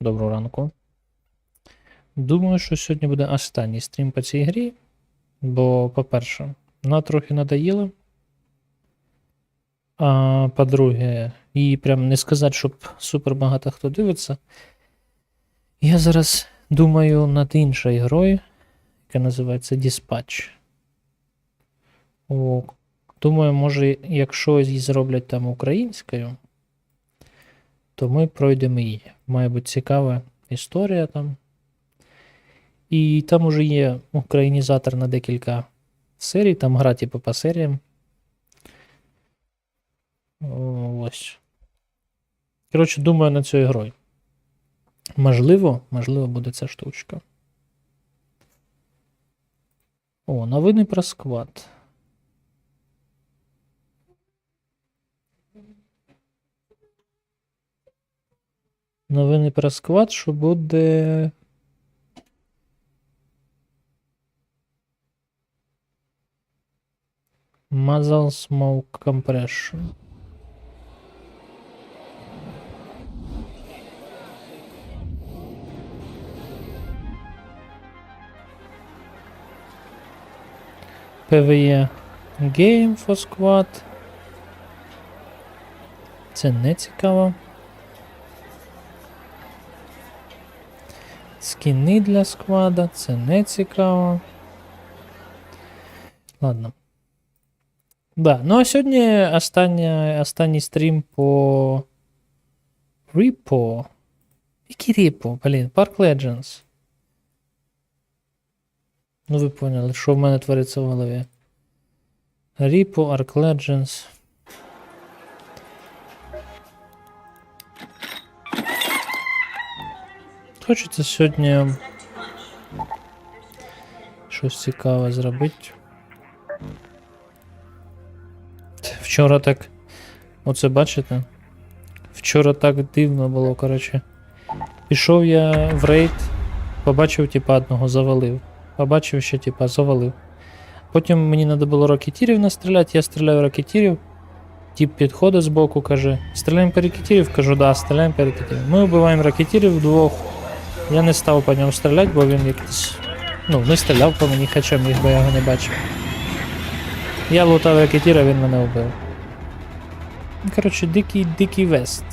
Доброго ранку. Думаю, що сьогодні буде останній стрім по цій грі. Бо, по-перше, вона трохи надоїла. А по-друге, її прям не сказати, щоб супер багато хто дивиться. Я зараз думаю над іншою грою, яка називається Dispatch. О, думаю, може, якщо її зроблять там українською, то ми пройдемо її. Має бути цікава історія там. І там уже є українізатор на декілька серій, там гра типу по серіям. Ось. Коротше, думаю над цією грою. Можливо, можливо, буде ця штучка. О, новини про сквад. Новини про сквад, що буде. Smoke Compression. PvE Game for Squad. Це не цікаво. Скіни для сквада, це не цікаво. Ладно. Да, ну а сьогодні остання, останній стрім по Repo. Який Repo? Блін, Park Legends. Ну, ви поняли, що в мене твориться в голові. Repo, Arc Legends. Хочеться сьогодні щось цікаве зробити. Вчора так. Оце бачите? Вчора так дивно було, коротше. Пішов я в рейд, побачив, типа, одного завалив. Побачив ще, типа, завалив. Потім мені треба було ракетірів настріляти, я стріляю ракетірів. Тіп підходить збоку, каже: Стріляємо по ракетірів? Кажу, да, стріляємо по ракетірів. Ми вбиваємо ракетірів вдвох. Я не став по ньому стріляти, бо він якийсь. Ну, не стріляв по мені, хоча міг, бо я його не бачив. Я лутав ракетіра, він мене вбив. Коротше, дикий дикий вест.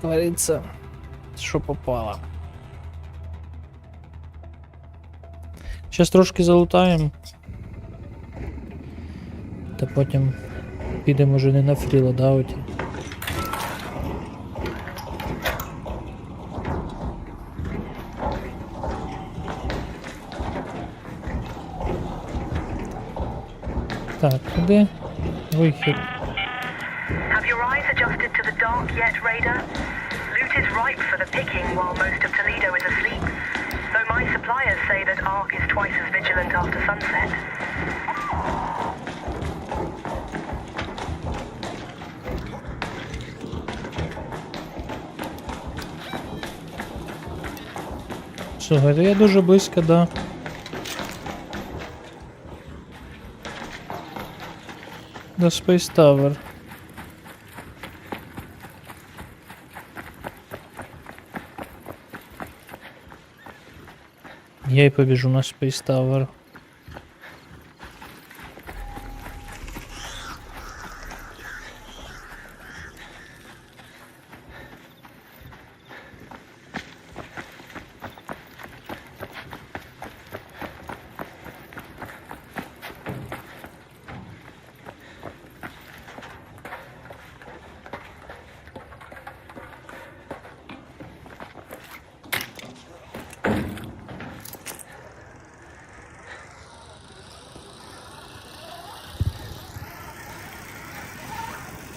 Твориться, що попало. Зараз трошки залутаємо. Та потім підемо вже не на фрілодауті. Так, куди? Вихід. Have your eyes adjusted to the dark yet, Raider? Loot is ripe for the picking while most of Toledo is asleep. Though my suppliers say that Ark is twice as vigilant after sunset. Слухайте, я дуже близько, да. До Space Tower. Я и побежу на Space Tower.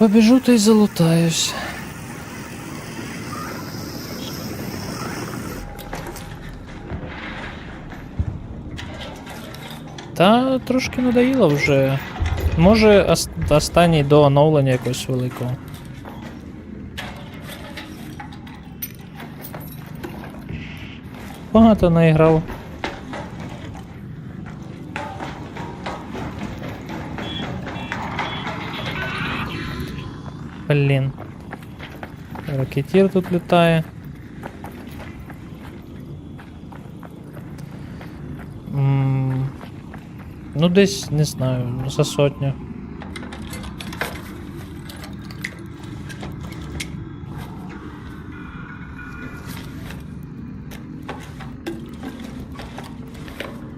Побежу та й залутаюсь. Та трошки надоїло вже. Може останній до оновлення якогось великого. Багато наіграв. Блін. Ракетір тут літає. Ну, десь, не знаю, за сотню.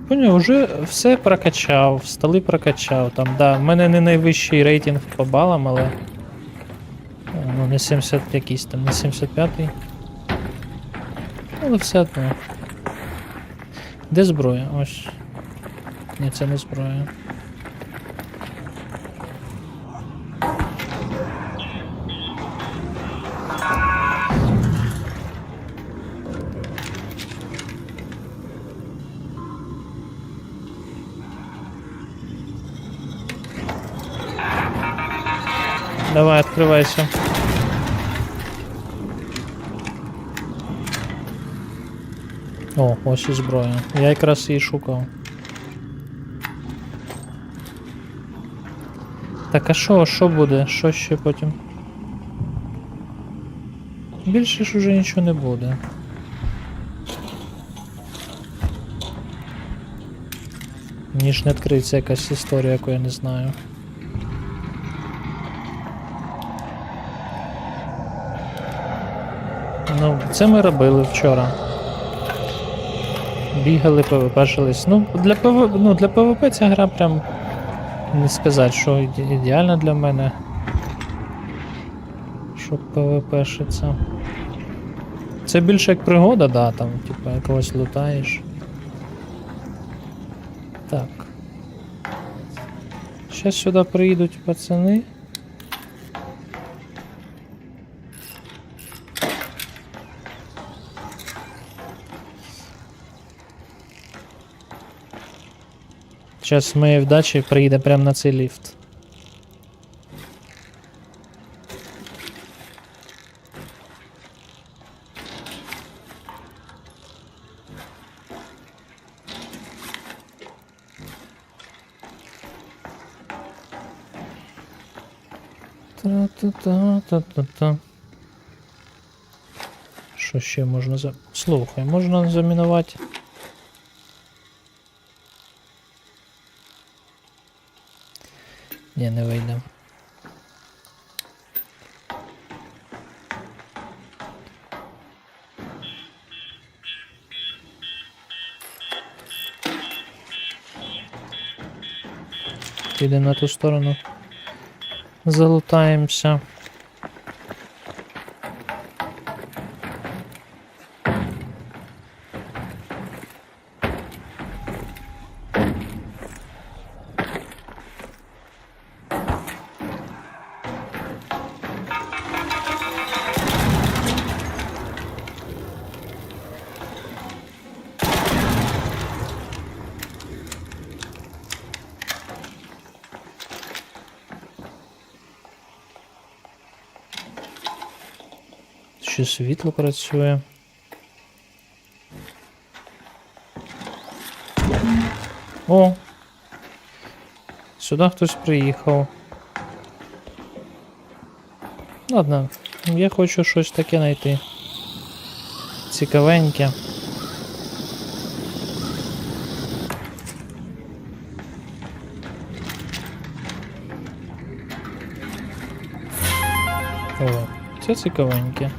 Поняв, вже все прокачав, столи прокачав. Там, да, в мене не найвищий рейтинг по балам, але. Не 70 якийсь там, не 75-й. Але все одно. Де зброя? Ось. Ні, це не зброя. Давай, открывайся. О, ось і зброя. Я якраз її шукав. Так, а що, що буде? Що ще потім? Більше ж уже нічого не буде. Ніж не відкриється якась історія, яку я не знаю. Ну, це ми робили вчора. Бігали, ПВП-шились. Ну, для ПВ... ну, для ПВП ця гра прям не сказати, що іде- ідеальна для мене. Щоб ПВП-шиться. Це більше як пригода, да, там, типа, якогось лутаєш. Так. Зараз сюди приїдуть пацани. Зараз з моєї вдачі приїде прямо на цей ліфт. Та-та-та-та-та-та. Що ще можна за. Слухай, можна замінувати. Ні, не вийде. Підемо на ту сторону. Залутаємося. Ще світло працює. О! Сюди хтось приїхав. Ладно, я хочу щось таке знайти. Цікавеньке. О, це цікавеньке.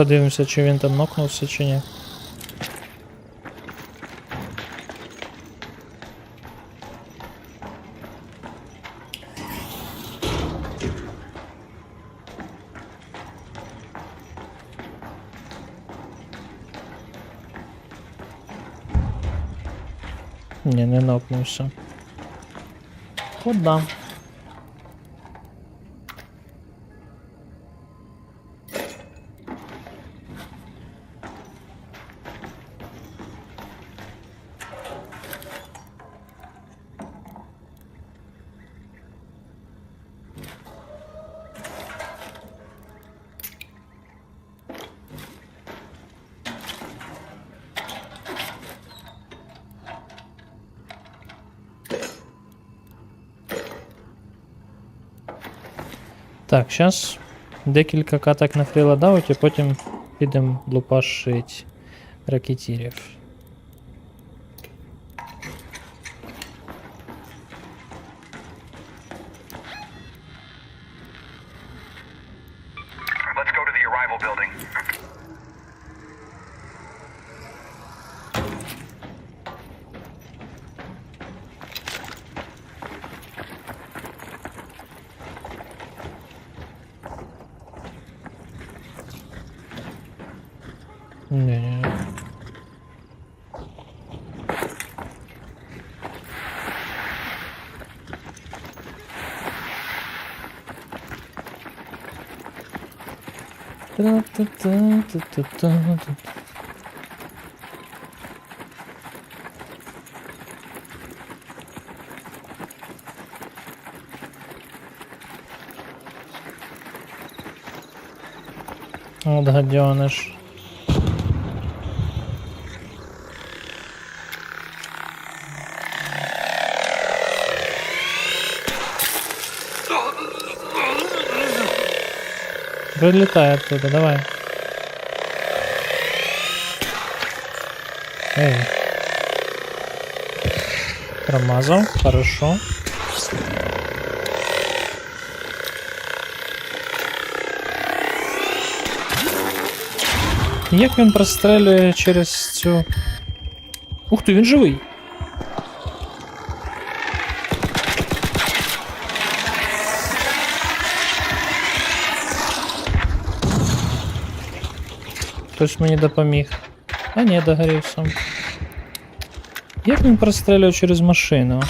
Подивимося, чи він там нокнувся, чи ні. Ні, не нокнувся. От Так, зараз декілька каток на фріладауті, потім підемо лупашить ракетірів. Не-не-не. Та-та-та-та-та-та-та. Вот гаденыш. Вылетай оттуда, давай. Эй. Промазал, хорошо. Як він прострелює через цю. Ух ти, він живий. Хтось мені допоміг. А ні, догорів сам. Як він прострелює через машину?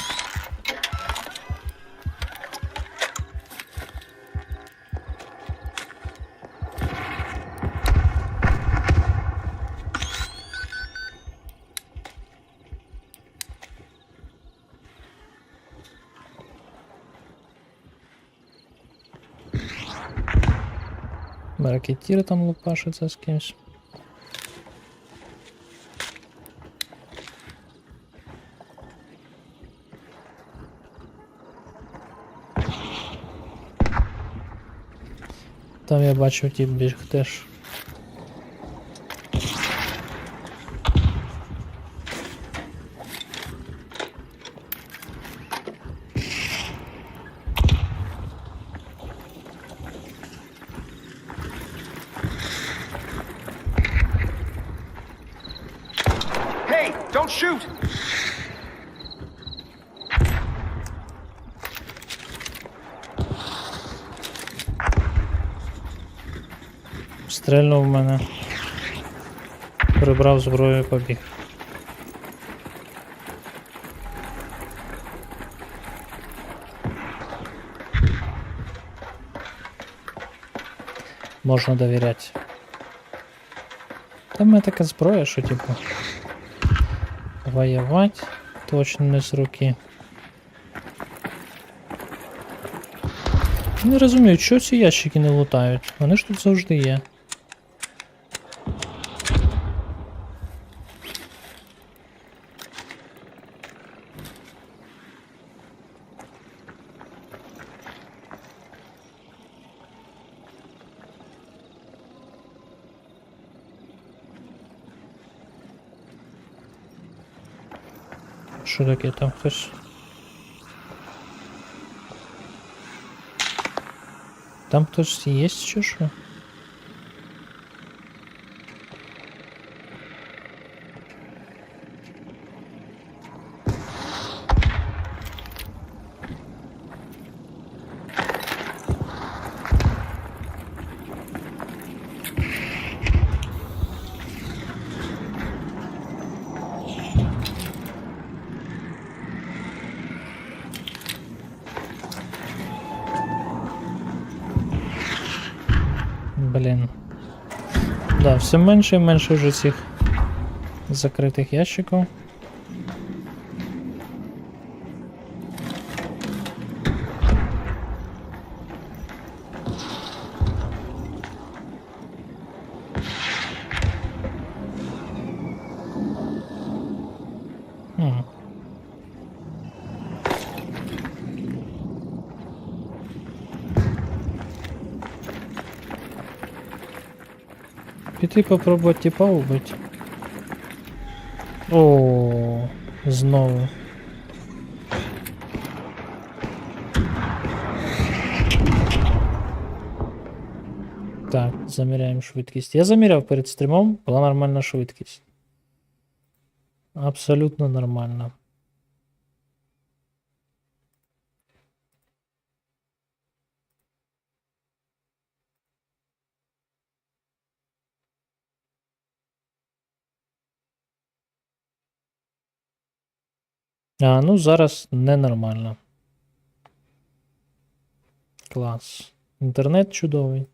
Ракетір там лупашиться з кимсь. Там я бачив ті біг теж. Мене. Прибрав зброю і побіг. Можна довіряти. Та в мене така зброя, що типу. Воювати точно не з руки. Не розумію, чого ці ящики не лутають. Вони ж тут завжди є. Що таке там хтось? Там хтось є чи що? Блін. Да, все менше і менше вже цих закритих ящиків. Піти попробувати типа убити. О, знову. Так, заміряємо швидкість. Я заміряв перед стрімом, була нормальна швидкість. Абсолютно нормальна. А, ну зараз ненормально. Клас. Інтернет чудовий.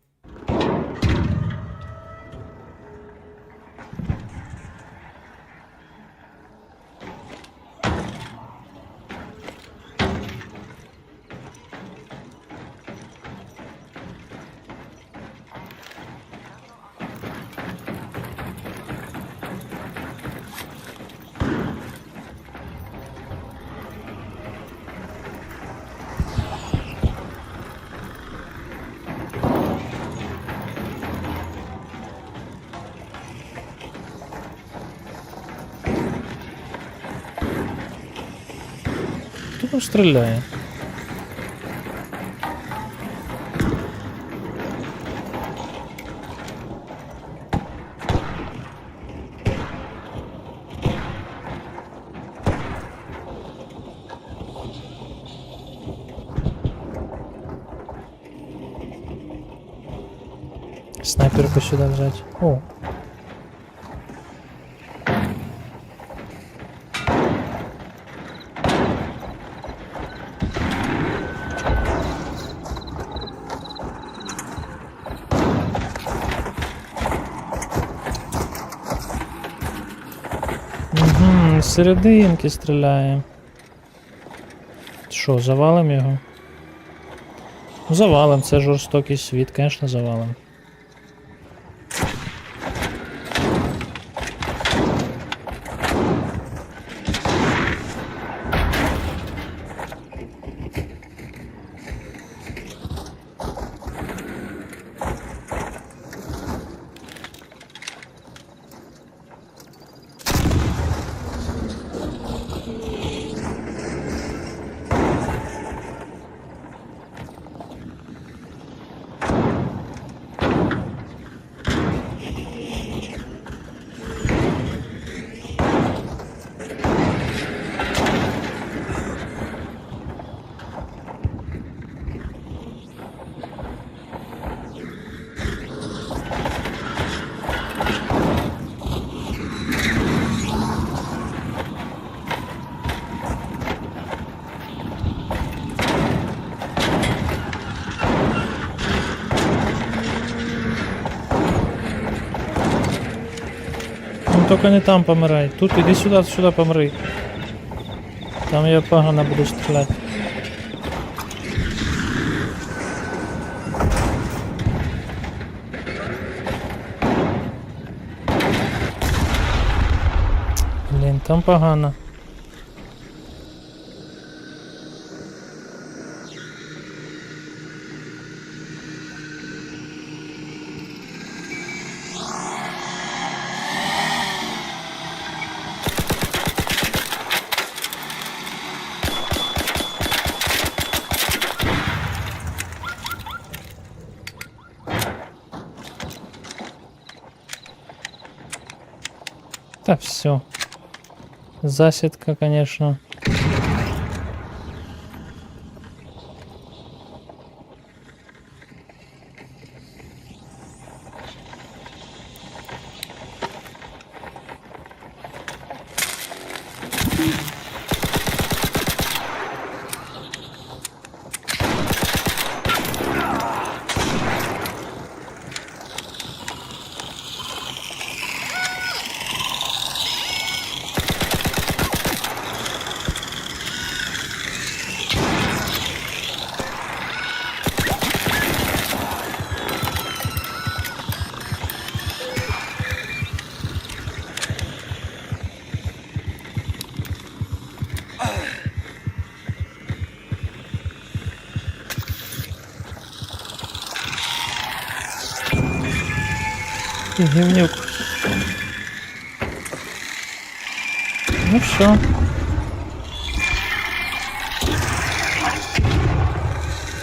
Там стріляє? Снайперку сюда взять. О, серединки стріляє. Що, завалим його? Завалим, це жорстокий світ, звісно, завалим. Тільки не там помирай. Тут іди сюди, сюди помри. Там я погано буду стріляти. Блін, там погано. Та все. Засідка, конечно. Ти гівнюк. Ну все.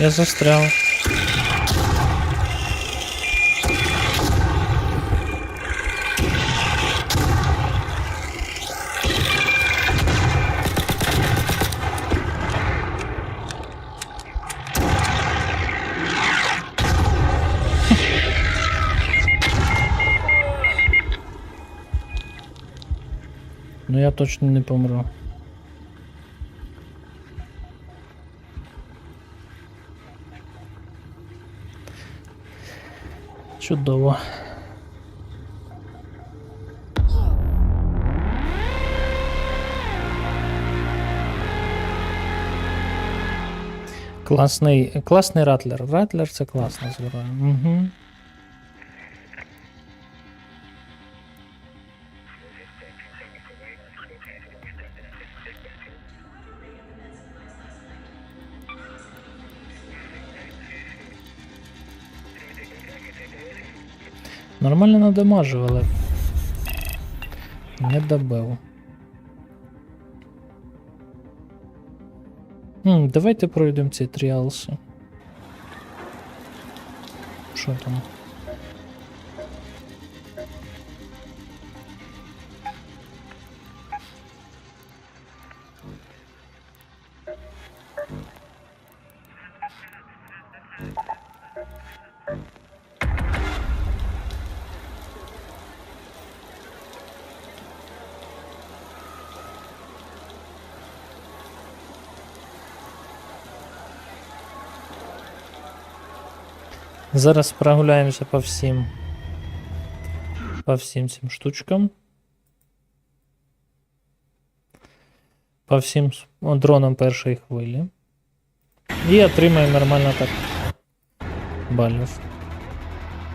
Я застрял. Я точно не помру. Чудово. Класний, класний ратлер. Ратлер це класна зброя. Угу. Нормально надамажив, але не добив. Давайте пройдемо ці тріалси. Що там? Зараз прогуляємося по всім. По всім цим штучкам. По всім дронам першої хвилі. І отримаємо нормально так. Балів.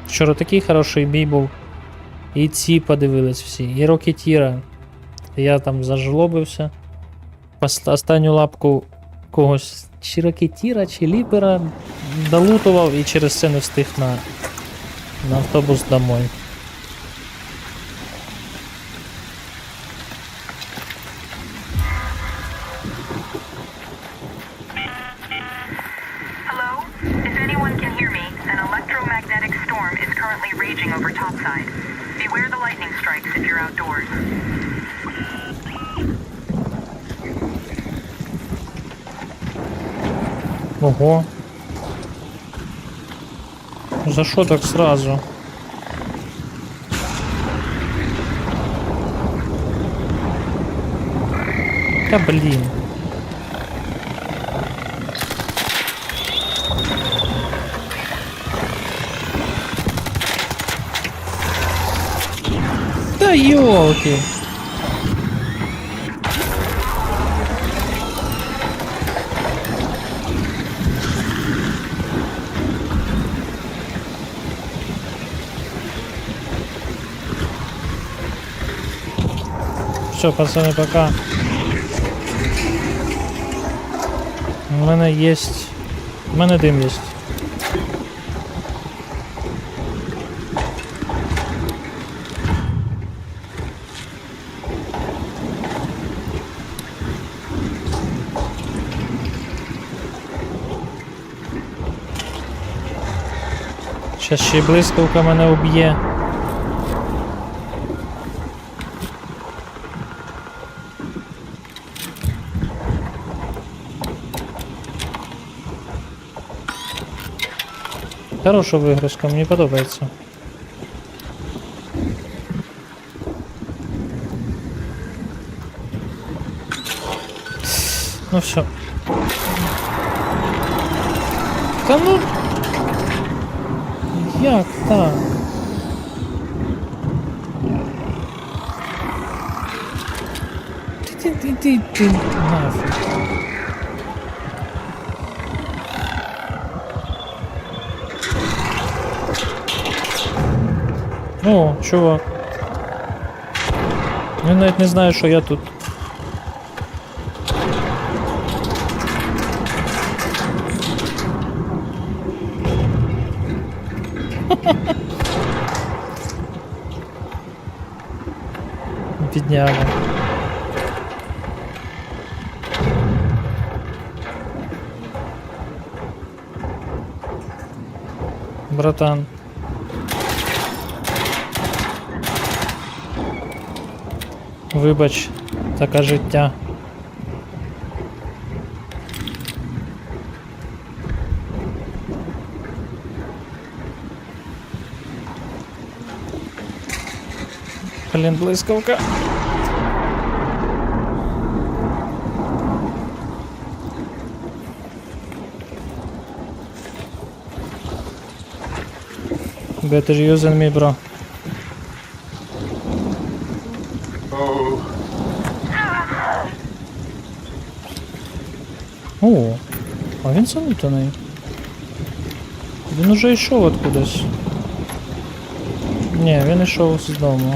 Вчора такий хороший бій був. І ці подивились всі. І Рокетіра. Я там зажлобився. Останню лапку когось чи ракетіра, чи ліпера долутував і через це не встиг на, на автобус домой. За що так сразу? Та блін. Та йолки. Все, пацаны, пока. У мене є. У мене дим є. Щас ще блискавка мене уб'є. Хороша вигрузка, мені подобається. Ну все. Та ну. Як так? Ти ти ти ти нафіг. О, чувак. Я навіть не знаю, що я тут. Бідняга. Братан. Вибач, таке життя. Блін, блискавка. Better using me, bro. Він залутаний. Він уже йшов откудись. Ні, він йшов з дому.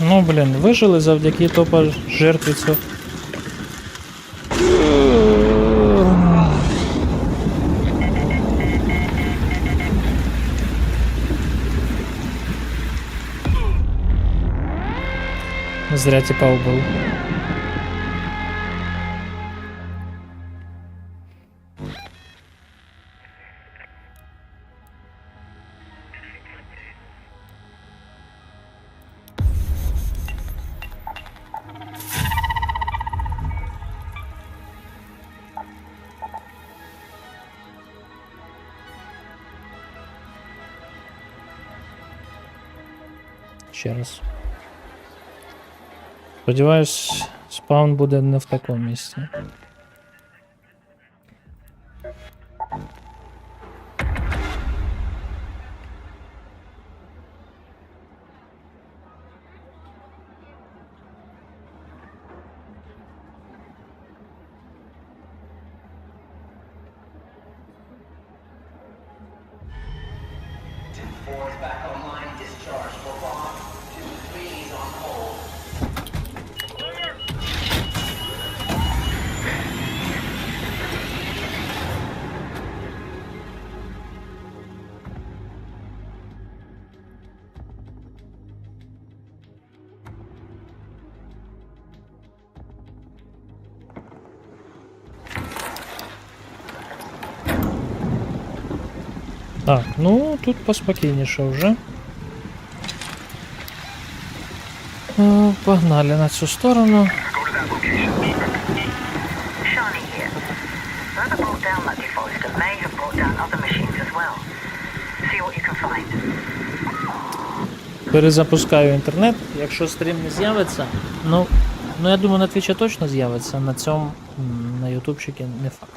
Ну, блін, вижили завдяки топа жертвицю. Зря типа убил. Ще раз. Сподіваюсь, спаун буде не в такому місці. Так, ну тут поспокійніше вже. Е, Погнали на цю сторону. Перезапускаю інтернет. Якщо стрім не з'явиться, ну, ну я думаю, на твічі точно з'явиться, на цьому на ютубчикі не факт.